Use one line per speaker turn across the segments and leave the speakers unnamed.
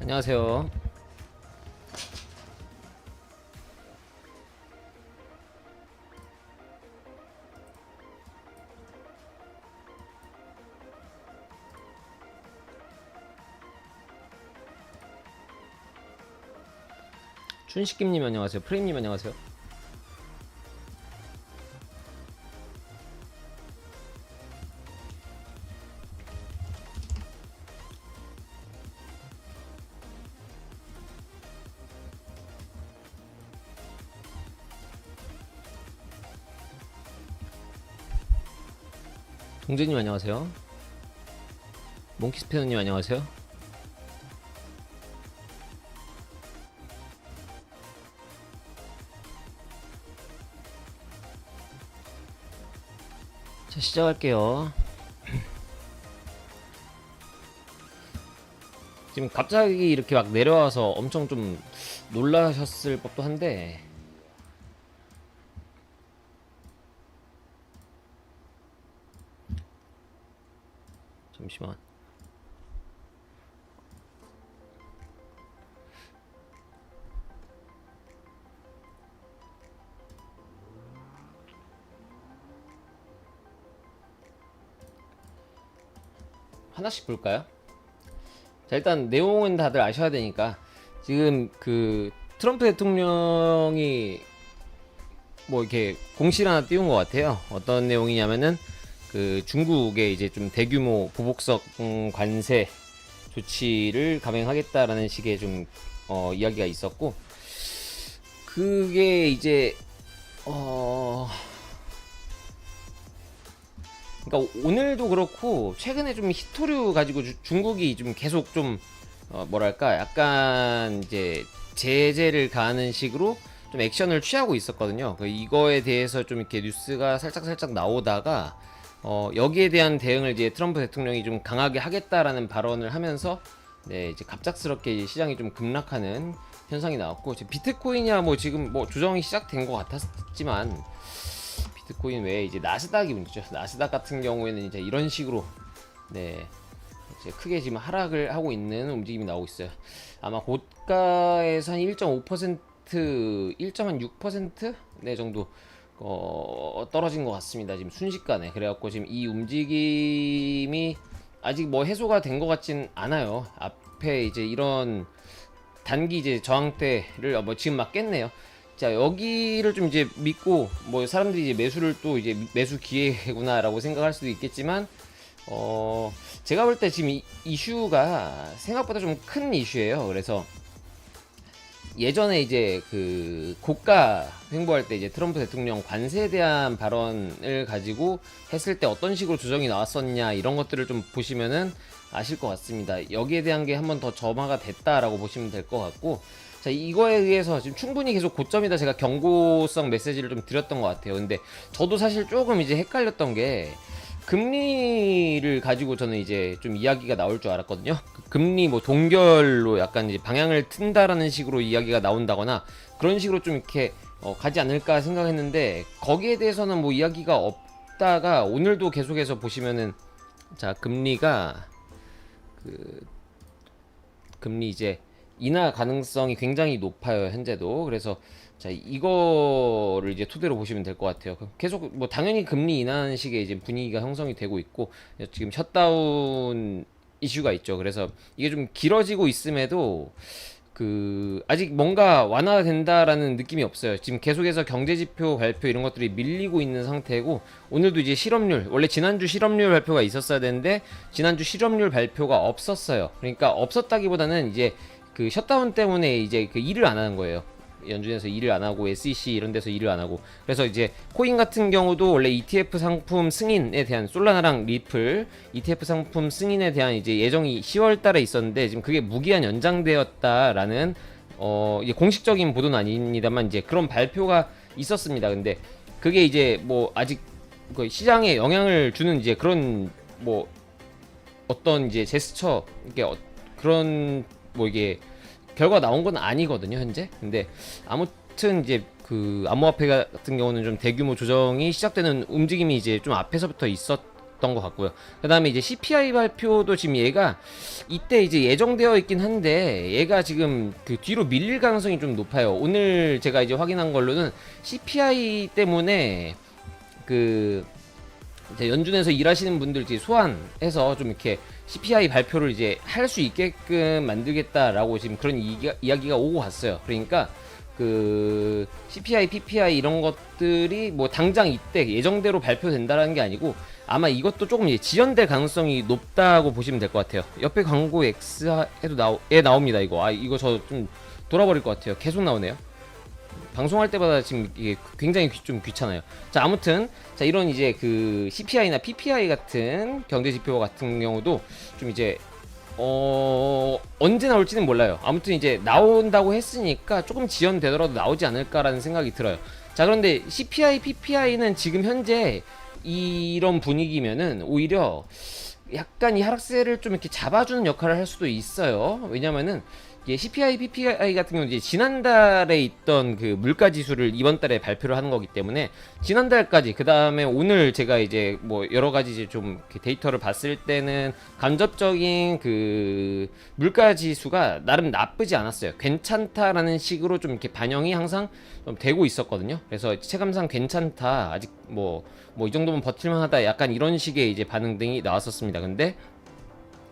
안녕하세요. 춘식김님 안녕하세요. 프레임님 안녕하세요. 동재님 안녕하세요. 몽키스페너님 안녕하세요. 자 시작할게요. 지금 갑자기 이렇게 막 내려와서 엄청 좀 놀라셨을 법도 한데 잠시만. 하나씩 볼까요? 자, 일단 내용은 다들 아셔야 되니까 지금 그 트럼프 대통령이 뭐 이렇게 공시를 하나 띄운 것 같아요. 어떤 내용이냐면은 그 중국에 이제 좀 대규모 보복성 음, 관세 조치를 감행하겠다라는 식의 좀 어, 이야기가 있었고 그게 이제 어 그러니까 오늘도 그렇고 최근에 좀 히토류 가지고 주- 중국이 좀 계속 좀 어, 뭐랄까 약간 이제 제재를 가하는 식으로 좀 액션을 취하고 있었거든요. 그 이거에 대해서 좀 이렇게 뉴스가 살짝 살짝 나오다가 어, 여기에 대한 대응을 이제 트럼프 대통령이 좀 강하게 하겠다라는 발언을 하면서 네, 이제 갑작스럽게 시장이 좀 급락하는 현상이 나왔고 비트코인이야 뭐 지금 뭐 조정이 시작된 것 같았지만 비트코인 외에 이제 나스닥이 문제죠. 나스닥 같은 경우에는 이제 이런 식으로 네 이제 크게 지금 하락을 하고 있는 움직임이 나오고 있어요. 아마 고가에서 한 1.5% 1.6%네 정도 어, 떨어진 것 같습니다. 지금 순식간에 그래갖고 지금 이 움직임이 아직 뭐 해소가 된 것 같진 않아요. 앞에 이제 이런 단기 이제 저항대를 뭐 지금 막 깼네요. 자 여기를 좀 이제 믿고 뭐 사람들이 이제 매수를 또 이제 매수 기회구나라고 생각할 수도 있겠지만 어 제가 볼 때 지금 이, 이슈가 생각보다 좀 큰 이슈예요. 그래서 예전에 이제 그 고가 횡보할 때 이제 트럼프 대통령 관세에 대한 발언을 가지고 했을 때 어떤 식으로 조정이 나왔었냐 이런 것들을 좀 보시면은 아실 것 같습니다. 여기에 대한 게 한 번 더 점화가 됐다라고 보시면 될 것 같고 자 이거에 의해서 지금 충분히 계속 고점이다 제가 경고성 메시지를 좀 드렸던 것 같아요. 근데 저도 사실 조금 이제 헷갈렸던 게 금리를 가지고 저는 이제 좀 이야기가 나올 줄 알았거든요. 그 금리 뭐 동결로 약간 이제 방향을 튼다라는 식으로 이야기가 나온다거나 그런 식으로 좀 이렇게 어, 가지 않을까 생각했는데 거기에 대해서는 뭐 이야기가 없다가 오늘도 계속해서 보시면은 자 금리가 그 금리 이제 인하 가능성이 굉장히 높아요 현재도 그래서 자 이거를 이제 토대로 보시면 될 것 같아요. 그 계속 뭐 당연히 금리 인하하는 식의 이제 분위기가 형성이 되고 있고 지금 셧다운 이슈가 있죠. 그래서 이게 좀 길어지고 있음에도 그 아직 뭔가 완화된다라는 느낌이 없어요. 지금 계속해서 경제 지표 발표 이런 것들이 밀리고 있는 상태고 오늘도 이제 실업률 원래 지난주 실업률 발표가 있었어야 되는데 지난주 실업률 발표가 없었어요. 그러니까 없었다기보다는 이제 그 셧다운 때문에 이제 그 일을 안 하는 거예요. 연준에서 일을 안 하고 SEC 이런 데서 일을 안 하고 그래서 이제 코인 같은 경우도 원래 ETF 상품 승인에 대한 솔라나랑 리플 ETF 상품 승인에 대한 이제 예정이 10월 달에 있었는데 지금 그게 무기한 연장되었다라는 어 공식적인 보도는 아닙니다만 이제 그런 발표가 있었습니다. 근데 그게 이제 뭐 아직 그 시장에 영향을 주는 이제 그런 뭐 어떤 이제 제스처 이게 어, 그런 뭐 이게 결과 나온 건 아니거든요 현재 근데 아무튼 이제 그 암호화폐 같은 경우는 좀 대규모 조정이 시작되는 움직임이 이제 좀 앞에서부터 있었 있었던 것 같고요. 그 다음에 이제 CPI 발표도 지금 얘가 이때 이제 예정되어 있긴 한데 얘가 지금 그 뒤로 밀릴 가능성이 좀 높아요. 오늘 제가 이제 확인한 걸로는 CPI 때문에 그 이제 연준에서 일하시는 분들 이제 소환해서 좀 이렇게 CPI 발표를 이제 할 수 있게끔 만들겠다라고 지금 그런 이야기가, 이야기가 오고 갔어요. 그러니까 그 CPI, PPI 이런 것들이 뭐 당장 이때 예정대로 발표된다라는 게 아니고 아마 이것도 조금 지연될 가능성이 높다고 보시면 될 것 같아요. 옆에 광고 X 해도 나오, 예 나옵니다 이거. 아 이거 저 좀 돌아버릴 것 같아요. 계속 나오네요. 방송할 때마다 지금 이게 굉장히 귀- 좀 귀찮아요. 자 아무튼 자 이런 이제 그 CPI나 PPI 같은 경제 지표 같은 경우도 좀 이제 어 언제 나올지는 몰라요. 아무튼 이제 나온다고 했으니까 조금 지연되더라도 나오지 않을까라는 생각이 들어요. 자 그런데 CPI, PPI는 지금 현재 이런 분위기면은 오히려 약간 이 하락세를 좀 이렇게 잡아주는 역할을 할 수도 있어요. 왜냐면은 이게 CPI, PPI 같은 경우는 이제 지난달에 있던 그 물가 지수를 이번 달에 발표를 하는 거기 때문에 지난달까지 그 다음에 오늘 제가 이제 뭐 여러 가지 이제 좀 데이터를 봤을 때는 간접적인 그 물가 지수가 나름 나쁘지 않았어요. 괜찮다라는 식으로 좀 이렇게 반영이 항상 좀 되고 있었거든요. 그래서 체감상 괜찮다. 아직 뭐 뭐 이 정도면 버틸만하다. 약간 이런 식의 이제 반응 등이 나왔었습니다. 근데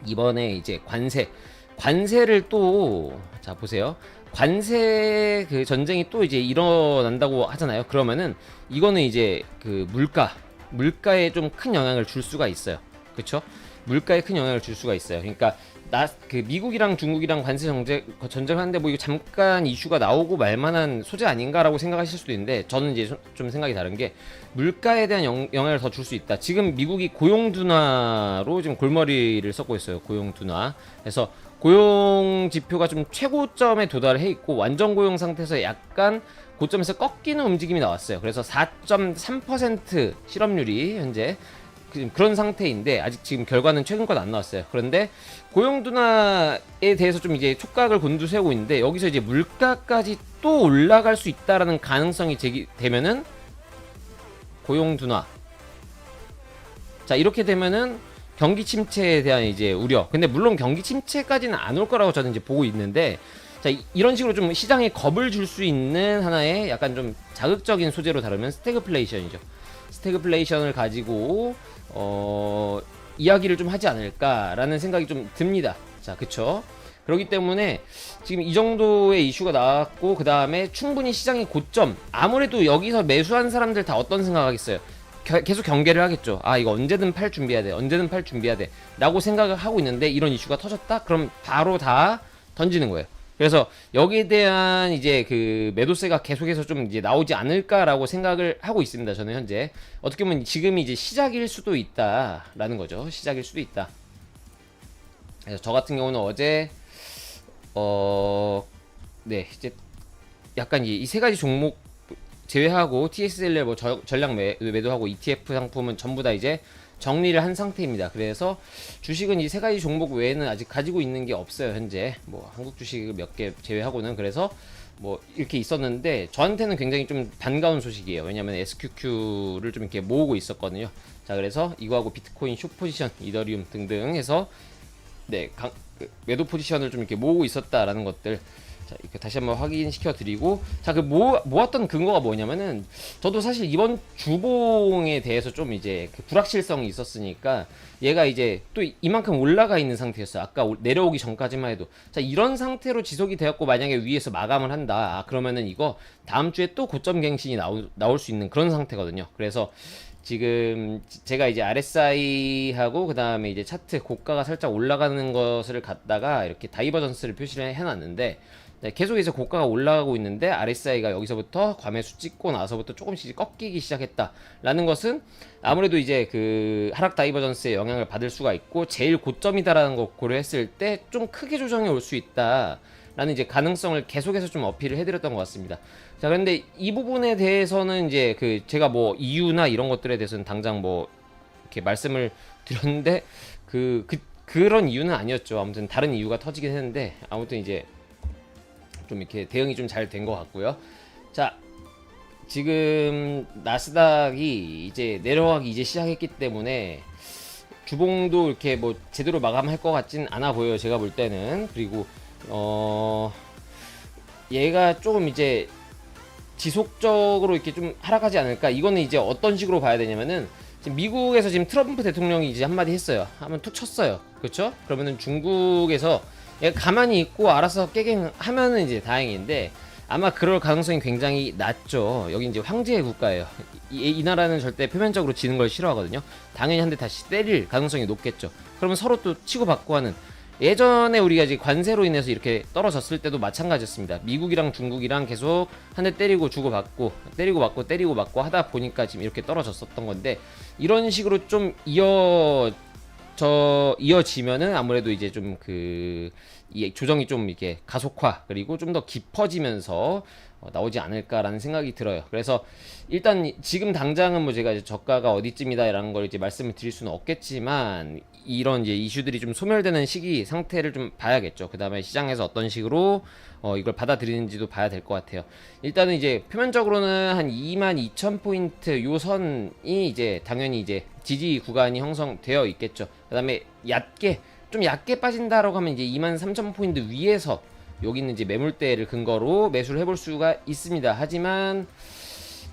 이번에 이제 관세 관세를 또 자 보세요. 관세 그 전쟁이 또 이제 일어난다고 하잖아요. 그러면은 이거는 이제 그 물가 물가에 좀 큰 영향을 줄 수가 있어요. 그렇죠? 물가에 큰 영향을 줄 수가 있어요. 그러니까 나 그 미국이랑 중국이랑 관세 정제 전쟁 하는데 뭐 이거 잠깐 이슈가 나오고 말만한 소재 아닌가라고 생각하실 수도 있는데 저는 이제 좀- 좀 생각이 다른 게 물가에 대한 영, 영향을 더 줄 수 있다. 지금 미국이 고용 둔화로 지금 골머리를 썩고 있어요. 고용 둔화. 그래서 고용 지표가 좀 최고점에 도달해 있고 완전 고용 상태에서 약간 고점에서 꺾이는 움직임이 나왔어요. 그래서 4.3% 실업률이 현재 그- 그런 상태인데 아직 지금 결과는 최근껏 안 나왔어요. 그런데 고용 둔화에 대해서 좀 이제 촉각을 곤두세우고 있는데 여기서 이제 물가까지 또 올라갈 수 있다라는 가능성이 제기되면은 고용 둔화. 자 이렇게 되면은 경기 침체에 대한 이제 우려. 근데 물론 경기 침체까지는 안 올 거라고 저는 이제 보고 있는데 자 이- 이런 식으로 좀 시장에 겁을 줄 수 있는 하나의 약간 좀 자극적인 소재로 다루면 스태그플레이션이죠. 스태그플레이션을 가지고 어 이야기를 좀 하지 않을까라는 생각이 좀 듭니다. 자, 그쵸? 그렇기 때문에 지금 이 정도의 이슈가 나왔고 그 다음에 충분히 시장의 고점 아무래도 여기서 매수한 사람들 다 어떤 생각하겠어요? 겨- 계속 경계를 하겠죠. 아 이거 언제든 팔 준비해야 돼. 언제든 팔 준비해야 돼. 라고 생각을 하고 있는데 이런 이슈가 터졌다? 그럼 바로 다 던지는 거예요. 그래서 여기에 대한 이제 그 매도세가 계속해서 좀 이제 나오지 않을까라고 생각을 하고 있습니다. 저는 현재 어떻게 보면 지금이 이제 시작일 수도 있다라는 거죠. 시작일 수도 있다. 그래서 저 같은 경우는 어제 어, 네, 이제 약간 이 세 가지 종목 제외하고 TSLR 뭐 저- 전략 매, 매도하고 ETF 상품은 전부 다 이제 정리를 한 상태입니다. 그래서 주식은 이 세 가지 종목 외에는 아직 가지고 있는 게 없어요. 현재 뭐 한국 주식 몇 개 제외하고는 그래서 뭐 이렇게 있었는데 저한테는 굉장히 좀 반가운 소식이에요. 왜냐면 SQQ를 좀 이렇게 모으고 있었거든요. 자 그래서 이거하고 비트코인 숏 포지션, 이더리움 등등 해서 네, 강, 그 매도 포지션을 좀 이렇게 모으고 있었다라는 것들. 자, 이렇게 다시 한번 확인시켜 드리고 자, 그 모, 모았던 근거가 뭐냐면은 저도 사실 이번 주봉에 대해서 좀 이제 그 불확실성이 있었으니까 얘가 이제 또 이만큼 올라가 있는 상태였어요. 아까 올- 내려오기 전까지만 해도. 자, 이런 상태로 지속이 되었고 만약에 위에서 마감을 한다. 아, 그러면은 이거 다음 주에 또 고점 갱신이 나올, 나올 수 있는 그런 상태거든요. 그래서 지금 지- 제가 이제 RSI하고 그 다음에 이제 차트 고가가 살짝 올라가는 것을 갖다가 이렇게 다이버전스를 표시를 해놨는데 네, 계속해서 고가가 올라가고 있는데 RSI가 여기서부터 과매수 찍고 나서부터 조금씩 꺾이기 시작했다라는 것은 아무래도 이제 그 하락 다이버전스의 영향을 받을 수가 있고 제일 고점이다라는 거 고려했을 때 좀 크게 조정이 올 수 있다. 라는 이제 가능성을 계속해서 좀 어필을 해드렸던 것 같습니다. 자, 그런데 이 부분에 대해서는 이제 그 제가 뭐 이유나 이런 것들에 대해서는 당장 뭐 이렇게 말씀을 드렸는데 그, 그 그런 이유는 아니었죠. 아무튼 다른 이유가 터지긴 했는데 아무튼 이제 좀 이렇게 대응이 좀 잘 된 것 같고요. 자, 지금 나스닥이 이제 내려가기 이제 시작했기 때문에 주봉도 이렇게 뭐 제대로 마감할 것 같진 않아 보여요. 제가 볼 때는 그리고 어 얘가 조금 이제 지속적으로 이렇게 좀 하락하지 않을까? 이거는 이제 어떤 식으로 봐야 되냐면은 지금 미국에서 지금 트럼프 대통령이 이제 한마디 했어요. 한번 툭 쳤어요. 그렇죠? 그러면은 중국에서 얘가 가만히 있고 알아서 깨갱 하면은 이제 다행인데 아마 그럴 가능성이 굉장히 낮죠. 여기 이제 황제의 국가예요. 이, 이 나라는 절대 표면적으로 지는 걸 싫어하거든요. 당연히 한 대 다시 때릴 가능성이 높겠죠. 그러면 서로 또 치고받고 하는 예전에 우리가 이제 관세로 인해서 이렇게 떨어졌을 때도 마찬가지였습니다. 미국이랑 중국이랑 계속 한 대 때리고 주고받고 때리고 맞고 때리고 맞고 하다 보니까 지금 이렇게 떨어졌었던 건데 이런 식으로 좀 이어 저 이어지면은 아무래도 이제 좀그이 조정이 좀 이렇게 가속화 그리고 좀 더 깊어지면서 어, 나오지 않을까라는 생각이 들어요. 그래서 일단 지금 당장은 뭐 제가 저가가 어디쯤이다라는 걸 이제 말씀을 드릴 수는 없겠지만 이런 이제 이슈들이 좀 소멸되는 시기 상태를 좀 봐야겠죠. 그 다음에 시장에서 어떤 식으로 어, 이걸 받아들이는지도 봐야 될 것 같아요. 일단은 이제 표면적으로는 한 22,000 포인트 요 선이 이제 당연히 이제 지지 구간이 형성되어 있겠죠. 그 다음에 얕게, 좀 얕게 빠진다라고 하면 이제 23,000 포인트 위에서 여기 있는 이제 매물대를 근거로 매수를 해볼 수가 있습니다. 하지만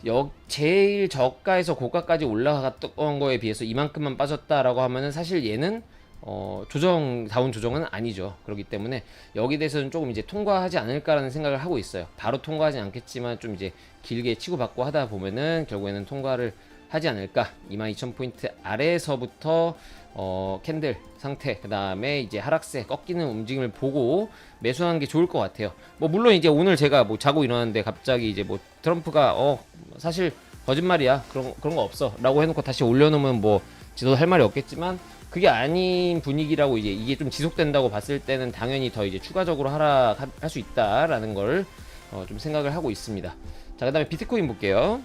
여, 제일 저가에서 고가까지 올라갔던 거에 비해서 이만큼만 빠졌다라고 하면은 사실 얘는 어, 조정 다운 조정은 아니죠. 그렇기 때문에 여기 대해서는 조금 이제 통과하지 않을까라는 생각을 하고 있어요. 바로 통과하지 않겠지만 좀 이제 길게 치고받고 하다 보면은 결국에는 통과를 하지 않을까. 22,000포인트 아래에서부터 어, 캔들 상태, 그 다음에 이제 하락세 꺾이는 움직임을 보고 매수하는 게 좋을 것 같아요. 뭐, 물론 이제 오늘 제가 뭐 자고 일어났는데 갑자기 이제 뭐 트럼프가 어, 사실 거짓말이야. 그런, 그런 거 없어. 라고 해놓고 다시 올려놓으면 뭐, 지도 할 말이 없겠지만, 그게 아닌 분위기라고 이제 이게 좀 지속된다고 봤을 때는 당연히 더 이제 추가적으로 하락할 수 있다라는 걸 어, 좀 생각을 하고 있습니다. 자, 그 다음에 비트코인 볼게요.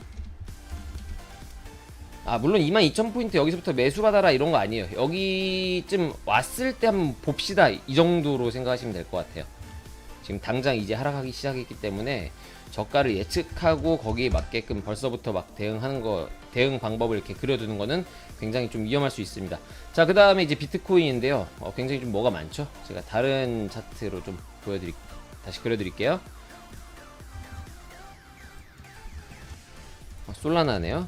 아 물론 22,000포인트 여기서부터 매수 받아라 이런 거 아니에요. 여기쯤 왔을 때 한번 봅시다. 이 정도로 생각하시면 될 것 같아요. 지금 당장 이제 하락하기 시작했기 때문에 저가를 예측하고 거기에 맞게끔 벌써부터 막 대응하는 거 대응 방법을 이렇게 그려두는 거는 굉장히 좀 위험할 수 있습니다. 자 그 다음에 이제 비트코인인데요. 어, 굉장히 좀 뭐가 많죠? 제가 다른 차트로 좀 보여드릴 다시 그려드릴게요. 어, 솔라나네요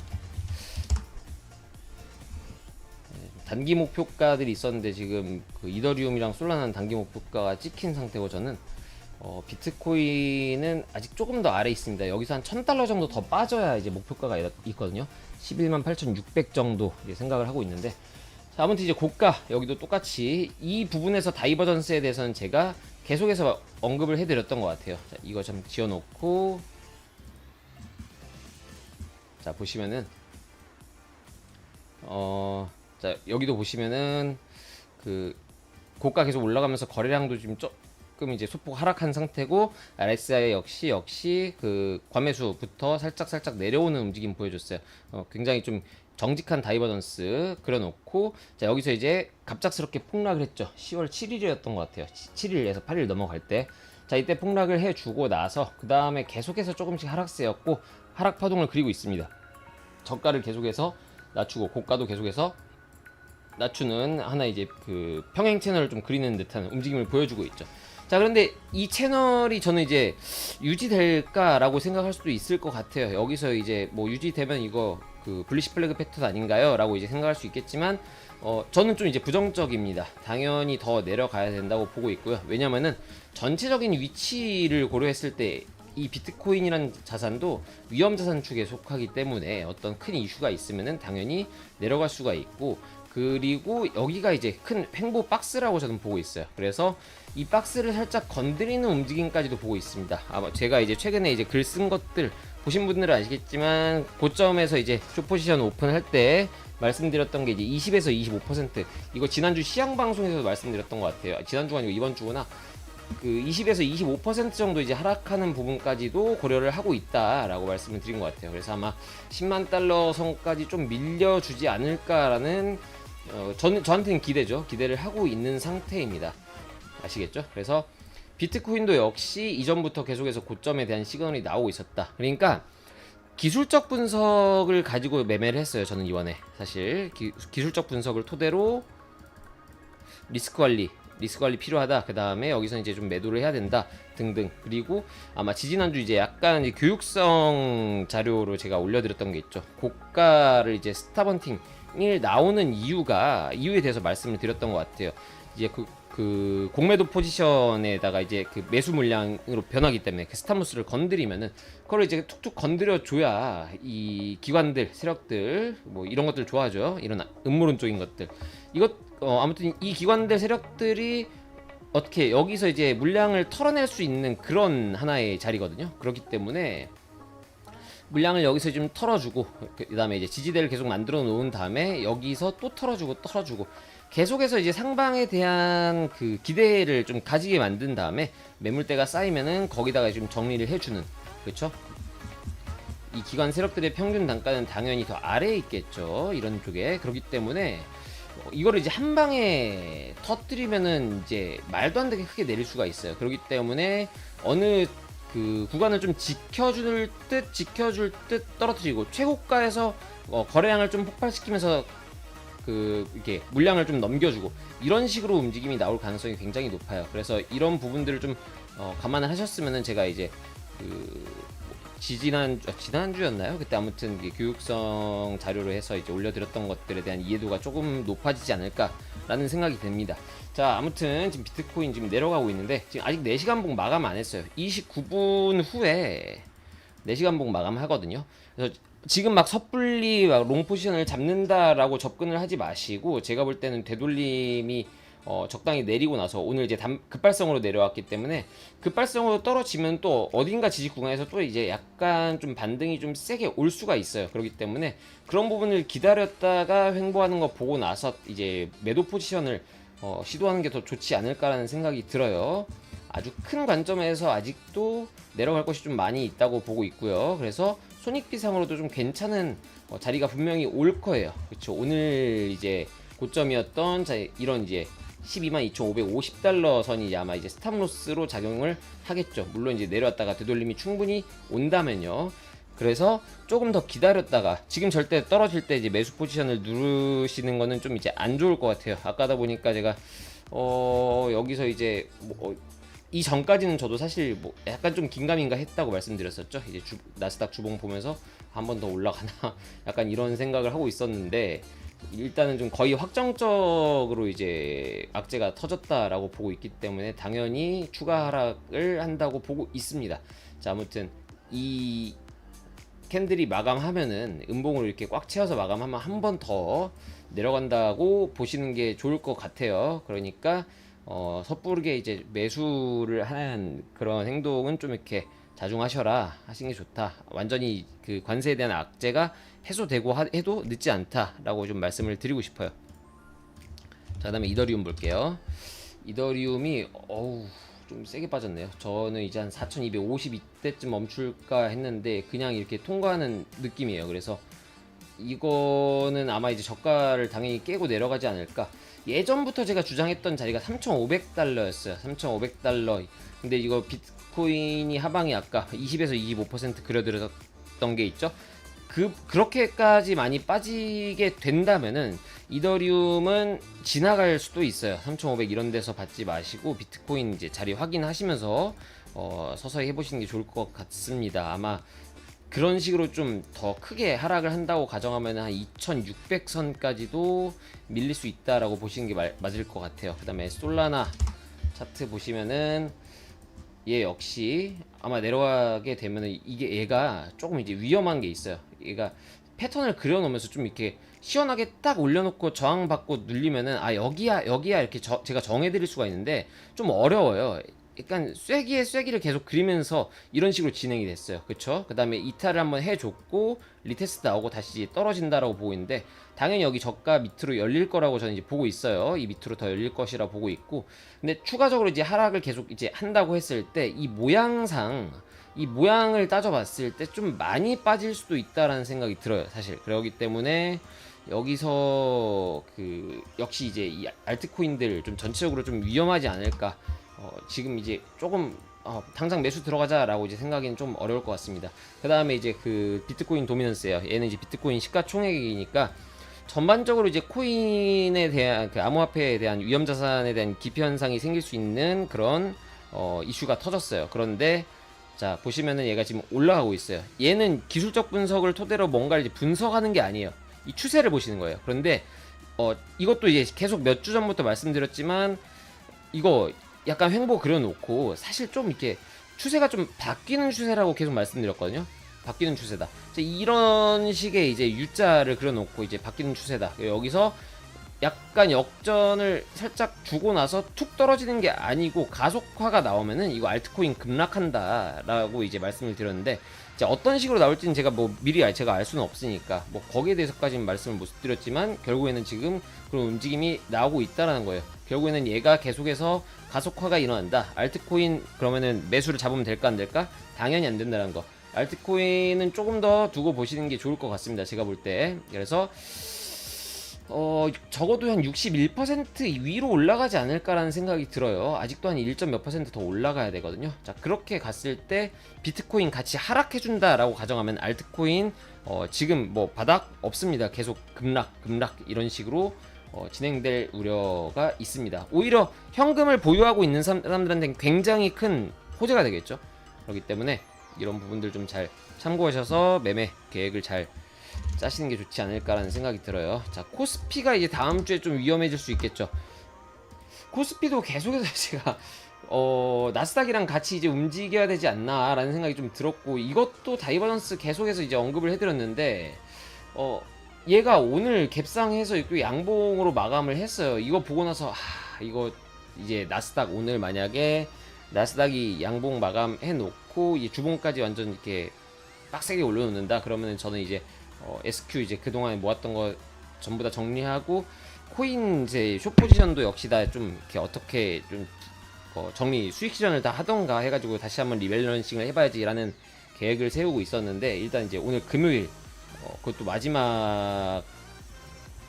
단기 목표가들이 있었는데 지금 그 이더리움이랑 솔라나는 단기 목표가가 찍힌 상태고 저는 어, 비트코인은 아직 조금 더 아래 있습니다. 여기서 한 1000달러 정도 더 빠져야 이제 목표가가 있- 있거든요. 11만 8,600 정도 생각을 하고 있는데 자, 아무튼 이제 고가 여기도 똑같이 이 부분에서 다이버전스에 대해서는 제가 계속해서 언급을 해드렸던 것 같아요. 자, 이거 좀 지어놓고 자 보시면은 어, 자 여기도 보시면은 그 고가 계속 올라가면서 거래량도 지금 조금 이제 소폭 하락한 상태고 RSI 역시 역시 그 과매수부터 살짝 살짝 내려오는 움직임 보여줬어요. 어, 굉장히 좀 정직한 다이버전스 그려놓고 자 여기서 이제 갑작스럽게 폭락을 했죠. 10월 7일이었던 것 같아요. 7일에서 8일 넘어갈 때. 자 이때 폭락을 해주고 나서 그 다음에 계속해서 조금씩 하락세였고 하락 파동을 그리고 있습니다. 저가를 계속해서 낮추고 고가도 계속해서 낮추는 하나 이제 그 평행 채널을 좀 그리는 듯한 움직임을 보여주고 있죠. 자 그런데 이 채널이 저는 이제 유지될까라고 생각할 수도 있을 것 같아요. 여기서 이제 뭐 유지되면 이거 그 블리시 플래그 패턴 아닌가요?라고 이제 생각할 수 있겠지만 어 저는 좀 이제 부정적입니다. 당연히 더 내려가야 된다고 보고 있고요. 왜냐면은 전체적인 위치를 고려했을 때 이 비트코인이라는 자산도 위험 자산 축에 속하기 때문에 어떤 큰 이슈가 있으면은 당연히 내려갈 수가 있고 그리고 여기가 이제 큰 횡보 박스라고 저는 보고 있어요. 그래서 이 박스를 살짝 건드리는 움직임까지도 보고 있습니다. 아마 제가 이제 최근에 이제 글 쓴 것들 보신 분들은 아시겠지만 고점에서 이제 쇼 포지션 오픈할 때 말씀드렸던 게 이제 20에서 25% 이거 지난주 시향 방송에서 말씀드렸던 것 같아요. 지난주가 아니고 이번 주구나. 그 20에서 25% 정도 이제 하락하는 부분까지도 고려를 하고 있다라고 말씀을 드린 것 같아요. 그래서 아마 10만 달러 선까지 좀 밀려주지 않을까라는 어, 저는 저한테는 기대죠. 기대를 하고 있는 상태입니다. 아시겠죠? 그래서 비트코인도 역시 이전부터 계속해서 고점에 대한 시그널이 나오고 있었다. 그러니까 기술적 분석을 가지고 매매를 했어요. 저는 이번에 사실 기, 기술적 분석을 토대로 리스크 관리, 리스크 관리 필요하다. 그 다음에 여기서 이제 좀 매도를 해야 된다 등등. 그리고 아마 지지난주 이제 약간 이제 교육성 자료로 제가 올려드렸던 게 있죠. 고가를 이제 스타번팅을 나오는 이유가 이유에 대해서 말씀을 드렸던 것 같아요. 이제 그, 그 공매도 포지션에다가 이제 그 매수 물량으로 변하기 때문에 그 스타무스를 건드리면은 그걸 이제 툭툭 건드려 줘야 이 기관들 세력들 뭐 이런 것들 좋아하죠. 이런 음모론적인 것들. 이것 어 아무튼 이 기관들 세력들이 어떻게 여기서 이제 물량을 털어낼 수 있는 그런 하나의 자리거든요. 그렇기 때문에 물량을 여기서 좀 털어주고 그 다음에 이제 지지대를 계속 만들어 놓은 다음에 여기서 또 털어주고 털어주고. 계속해서 이제 상방에 대한 그 기대를 좀 가지게 만든 다음에 매물대가 쌓이면은 거기다가 좀 정리를 해주는 그렇죠? 이 기관 세력들의 평균 단가는 당연히 더 아래에 있겠죠 이런 쪽에. 그렇기 때문에 어, 이거를 이제 한 방에 터뜨리면은 이제 말도 안 되게 크게 내릴 수가 있어요. 그렇기 때문에 어느 그 구간을 좀 지켜줄 듯 지켜줄 듯 떨어뜨리고 최고가에서 어, 거래량을 좀 폭발시키면서 그 이렇게 물량을 좀 넘겨주고 이런 식으로 움직임이 나올 가능성이 굉장히 높아요. 그래서 이런 부분들을 좀 어, 감안을 하셨으면은 제가 이제 그 지지난 아, 지난주였나요? 그때 아무튼 교육성 자료로 해서 이제 올려드렸던 것들에 대한 이해도가 조금 높아지지 않을까라는 생각이 듭니다. 자, 아무튼 지금 비트코인 지금 내려가고 있는데 지금 아직 4시간 봉 마감 안 했어요. 29분 후에 4시간 봉 마감하거든요. 그래서 지금 막 섣불리 막 롱 포지션을 잡는다라고 접근을 하지 마시고 제가 볼 때는 되돌림이 어, 적당히 내리고 나서 오늘 이제 담, 급발성으로 내려왔기 때문에 급발성으로 떨어지면 또 어딘가 지지 구간에서 또 이제 약간 좀 반등이 좀 세게 올 수가 있어요. 그렇기 때문에 그런 부분을 기다렸다가 횡보하는 거 보고 나서 이제 매도 포지션을 어, 시도하는 게 더 좋지 않을까라는 생각이 들어요. 아주 큰 관점에서 아직도 내려갈 것이 좀 많이 있다고 보고 있고요. 그래서 손익비상으로도 좀 괜찮은 어, 자리가 분명히 올 거예요. 그렇죠. 오늘 이제 고점이었던 자, 이런 이제 122,550달러 선이 아마 이제 스탑로스로 작용을 하겠죠. 물론 이제 내려왔다가 되돌림이 충분히 온다면요. 그래서 조금 더 기다렸다가 지금 절대 떨어질 때 이제 매수 포지션을 누르시는 거는 좀 이제 안 좋을 것 같아요. 아까다 보니까 제가 어 여기서 이제 뭐 어, 이 전까지는 저도 사실 뭐 약간 좀 긴가민가 했다고 말씀드렸었죠. 이제 주, 나스닥 주봉 보면서 한 번 더 올라가나 약간 이런 생각을 하고 있었는데 일단은 좀 거의 확정적으로 이제 악재가 터졌다라고 보고 있기 때문에 당연히 추가 하락을 한다고 보고 있습니다. 자 아무튼 이 캔들이 마감하면은 음봉으로 이렇게 꽉 채워서 마감하면 한 번 더 내려간다고 보시는 게 좋을 것 같아요. 그러니까 어, 섣부르게 이제 매수를 하는 그런 행동은 좀 이렇게 자중하셔라 하시는 게 좋다. 완전히 그 관세에 대한 악재가 해소되고 하, 해도 늦지 않다라고 좀 말씀을 드리고 싶어요. 자, 그다음에 이더리움 볼게요. 이더리움이 어우 좀 세게 빠졌네요. 저는 이제 한 4,252대쯤 멈출까 했는데 그냥 이렇게 통과하는 느낌이에요. 그래서 이거는 아마 이제 저가를 당연히 깨고 내려가지 않을까. 예전부터 제가 주장했던 자리가 3,500달러였어요. 3,500달러. 근데 이거 비트코인이 하방이 아까 20에서 25% 그려들었던 게 있죠. 그 그렇게까지 많이 빠지게 된다면은 이더리움은 지나갈 수도 있어요. 3,500 이런 데서 받지 마시고 비트코인 이제 자리 확인하시면서 어, 서서히 해보시는 게 좋을 것 같습니다. 아마 그런 식으로 좀 더 크게 하락을 한다고 가정하면 한 2600선까지도 밀릴 수 있다라고 보시는 게 말, 맞을 것 같아요. 그 다음에 솔라나 차트 보시면은 얘 역시 아마 내려가게 되면은 이게 얘가 조금 이제 위험한 게 있어요. 얘가 패턴을 그려놓으면서 좀 이렇게 시원하게 딱 올려놓고 저항받고 눌리면은 아 여기야 여기야 이렇게 저, 제가 정해드릴 수가 있는데 좀 어려워요. 약간 쐐기에 쐐기를 계속 그리면서 이런 식으로 진행이 됐어요. 그쵸? 그 다음에 이탈을 한번 해줬고 리테스트 나오고 다시 떨어진다라고 보고 있는데 당연히 여기 저가 밑으로 열릴 거라고 저는 이제 보고 있어요. 이 밑으로 더 열릴 것이라 보고 있고 근데 추가적으로 이제 하락을 계속 이제 한다고 했을 때 이 모양상 이 모양을 따져봤을 때 좀 많이 빠질 수도 있다라는 생각이 들어요. 사실 그러기 때문에 여기서 그 역시 이제 이 알트코인들 좀 전체적으로 좀 위험하지 않을까 어, 지금 이제 조금 어, 당장 매수 들어가자라고 이제 생각이는 좀 어려울 것 같습니다. 그 다음에 이제 그 비트코인 도미넌스예요. 얘는 이제 비트코인 시가총액이니까 전반적으로 이제 코인에 대한 그 암호화폐에 대한 위험 자산에 대한 기피 현상이 생길 수 있는 그런 어, 이슈가 터졌어요. 그런데 자 보시면은 얘가 지금 올라가고 있어요. 얘는 기술적 분석을 토대로 뭔가를 분석하는 게 아니에요. 이 추세를 보시는 거예요. 그런데 어 이것도 이제 계속 몇 주 전부터 말씀드렸지만 이거 약간 횡보 그려놓고 사실 좀 이렇게 추세가 좀 바뀌는 추세라고 계속 말씀드렸거든요. 바뀌는 추세다. 이런 식의 이제 U자를 그려놓고 이제 바뀌는 추세다. 여기서 약간 역전을 살짝 주고 나서 툭 떨어지는 게 아니고 가속화가 나오면은 이거 알트코인 급락한다라고 이제 말씀을 드렸는데 어떤 식으로 나올지는 제가 뭐 미리 알- 제가 알 수는 없으니까 뭐 거기에 대해서까지는 말씀을 못 드렸지만 결국에는 지금 그런 움직임이 나오고 있다라는 거예요. 결국에는 얘가 계속해서 가속화가 일어난다. 알트코인 그러면은 매수를 잡으면 될까 안 될까? 당연히 안 된다는 거. 알트코인은 조금 더 두고 보시는 게 좋을 것 같습니다. 제가 볼 때. 그래서 어 적어도 한 61% 위로 올라가지 않을까라는 생각이 들어요. 아직도 한 1. 몇 퍼센트 더 올라가야 되거든요. 자 그렇게 갔을 때 비트코인 같이 하락해준다라고 가정하면 알트코인 어, 지금 뭐 바닥 없습니다. 계속 급락 급락 이런 식으로 어, 진행될 우려가 있습니다. 오히려 현금을 보유하고 있는 사람- 사람들한테는 굉장히 큰 호재가 되겠죠. 그렇기 때문에 이런 부분들 좀 잘 참고하셔서 매매 계획을 잘 짜시는 게 좋지 않을까라는 생각이 들어요. 자, 코스피가 이제 다음 주에 좀 위험해질 수 있겠죠. 코스피도 계속해서 제가 어, 나스닥이랑 같이 이제 움직여야 되지 않나라는 생각이 좀 들었고 이것도 다이버전스 계속해서 이제 언급을 해드렸는데 어, 얘가 오늘 갭상해서 또 양봉으로 마감을 했어요. 이거 보고 나서 하, 이거 이제 나스닥 오늘 만약에 나스닥이 양봉 마감해 놓고 이 주봉까지 완전 이렇게 빡세게 올려놓는다 그러면은 저는 이제 어, SQ 이제 그동안에 모았던 거 전부 다 정리하고 코인 이제 숏 포지션도 역시 다 좀 이렇게 어떻게 좀 어, 정리 수익 실현을 다 하던가 해가지고 다시 한번 리밸런싱을 해봐야지라는 계획을 세우고 있었는데 일단 이제 오늘 금요일 어, 그것도 마지막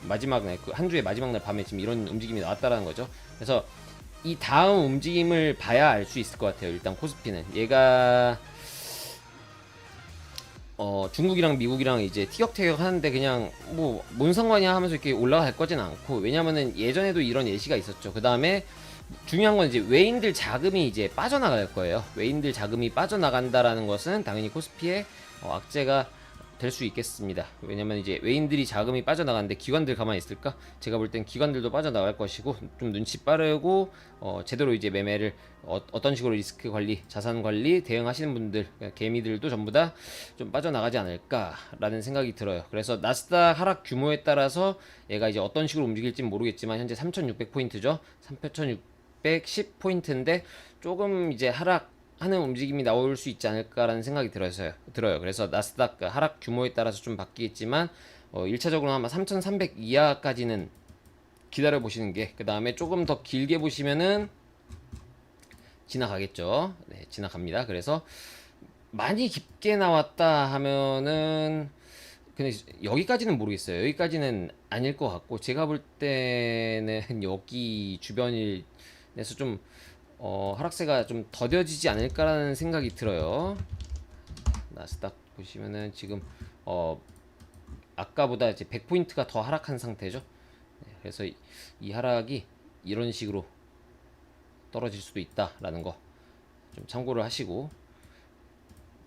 마지막 날 한 주의 마지막 날 밤에 지금 이런 움직임이 나왔다라는 거죠. 그래서 이 다음 움직임을 봐야 알 수 있을 것 같아요. 일단 코스피는 얘가 어, 중국이랑 미국이랑 이제 티격태격 하는데 그냥 뭐 뭔 상관이야 하면서 이렇게 올라갈 거진 않고 왜냐면은 예전에도 이런 예시가 있었죠. 그 다음에 중요한 건 이제 외인들 자금이 이제 빠져나갈 거예요. 외인들 자금이 빠져나간다라는 것은 당연히 코스피에 어, 악재가 될 수 있겠습니다. 왜냐면 이제 외인들이 자금이 빠져나가는데 기관들 가만히 있을까? 제가 볼 땐 기관들도 빠져나갈 것이고 좀 눈치 빠르고 어, 제대로 이제 매매를 어, 떤 식으로 리스크 관리, 자산 관리 대응하시는 분들, 개미들도 전부 다 좀 빠져나가지 않을까라는 생각이 들어요. 그래서 나스닥 하락 규모에 따라서 얘가 이제 어떤 식으로 움직일지 모르겠지만 현재 3,600포인트죠. 3,610포인트인데 조금 이제 하락 하는 움직임이 나올 수 있지 않을까라는 생각이 들어서요. 들어요. 그래서 나스닥 그 하락 규모에 따라서 좀 바뀌겠지만 어, 1차적으로 아마 3,300 이하까지는 기다려 보시는 게 그 다음에 조금 더 길게 보시면은 지나가겠죠. 네, 지나갑니다. 그래서 많이 깊게 나왔다 하면은 근데 여기까지는 모르겠어요. 여기까지는 아닐 것 같고 제가 볼 때는 여기 주변에서 좀 어, 하락세가 좀 더뎌지지 않을까라는 생각이 들어요. 나스닥 보시면은 지금 어 아까보다 이제 100포인트가 더 하락한 상태죠. 네, 그래서 이, 이 하락이 이런 식으로 떨어질 수도 있다라는 거 좀 참고를 하시고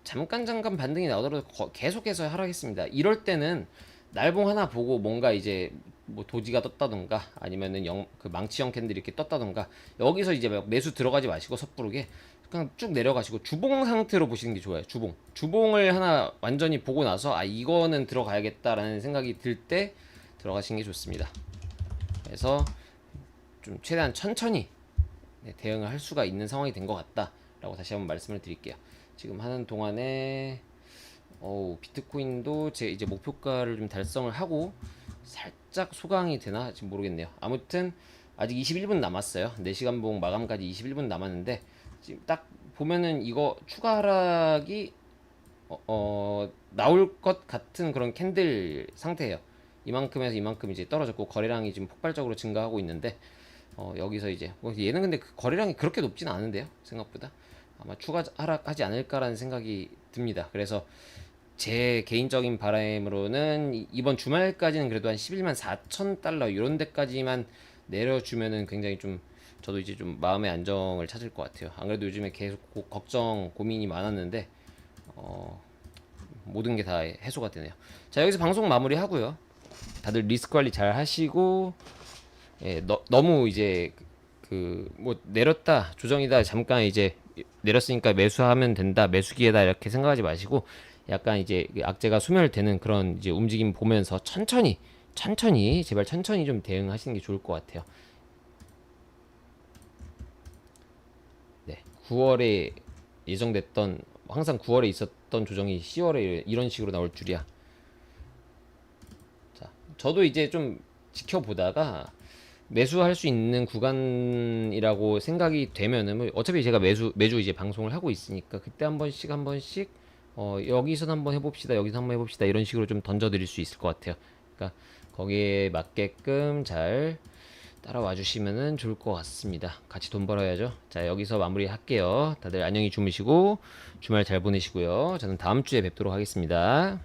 잠깐 잠깐 반등이 나오더라도 거- 계속해서 하락했습니다. 이럴 때는 날봉 하나 보고 뭔가 이제 뭐 도지가 떴다던가 아니면은 영, 그 망치형 캔들이 이렇게 떴다던가 여기서 이제 막 매수 들어가지 마시고 섣부르게 그냥 쭉 내려가시고 주봉 상태로 보시는 게 좋아요. 주봉. 주봉을 하나 완전히 보고 나서 아 이거는 들어가야겠다라는 생각이 들 때 들어가시는 게 좋습니다. 그래서 좀 최대한 천천히 네, 대응을 할 수가 있는 상황이 된 것 같다라고 다시 한번 말씀을 드릴게요. 지금 하는 동안에 어우 비트코인도 제 이제 목표가를 좀 달성을 하고 살짝 소강이 되나 지금 모르겠네요. 아무튼 아직 21분 남았어요. 4시간 봉 마감까지 21분 남았는데 지금 딱 보면은 이거 추가 하락이 어, 어, 나올 것 같은 그런 캔들 상태예요. 이만큼에서 이만큼 이제 떨어졌고 거래량이 지금 폭발적으로 증가하고 있는데 어, 여기서 이제 뭐 얘는 근데 그 거래량이 그렇게 높지는 않은데요 생각보다 아마 추가 하락하지 않을까라는 생각이 듭니다. 그래서 제 개인적인 바람으로는 이- 이번 주말까지는 그래도 한 11만 4천 달러 이런 데까지만 내려주면은 굉장히 좀 저도 이제 좀 마음의 안정을 찾을 것 같아요. 안 그래도 요즘에 계속 고- 걱정 고민이 많았는데 어, 모든 게 다 해소가 되네요. 자 여기서 방송 마무리하고요. 다들 리스크 관리 잘 하시고 예, 너, 너무 이제 그 뭐 내렸다 조정이다 잠깐 이제 내렸으니까 매수하면 된다 매수 기회다 이렇게 생각하지 마시고 약간 이제 그 악재가 소멸되는 그런 이제 움직임 보면서 천천히 천천히 제발 천천히 좀 대응하시는 게 좋을 것 같아요. 네, 9월에 예정됐던 항상 9월에 있었던 조정이 10월에 이런 식으로 나올 줄이야. 자, 저도 이제 좀 지켜보다가 매수할 수 있는 구간이라고 생각이 되면은 뭐 어차피 제가 매수 매주 이제 방송을 하고 있으니까 그때 한 번씩 한 번씩 어 여기서 한번 해봅시다 여기서 한번 해봅시다 이런 식으로 좀 던져드릴 수 있을 것 같아요. 그러니까 거기에 맞게끔 잘 따라와 주시면은 좋을 것 같습니다. 같이 돈 벌어야죠. 자 여기서 마무리 할게요. 다들 안녕히 주무시고 주말 잘 보내시고요. 저는 다음 주에 뵙도록 하겠습니다.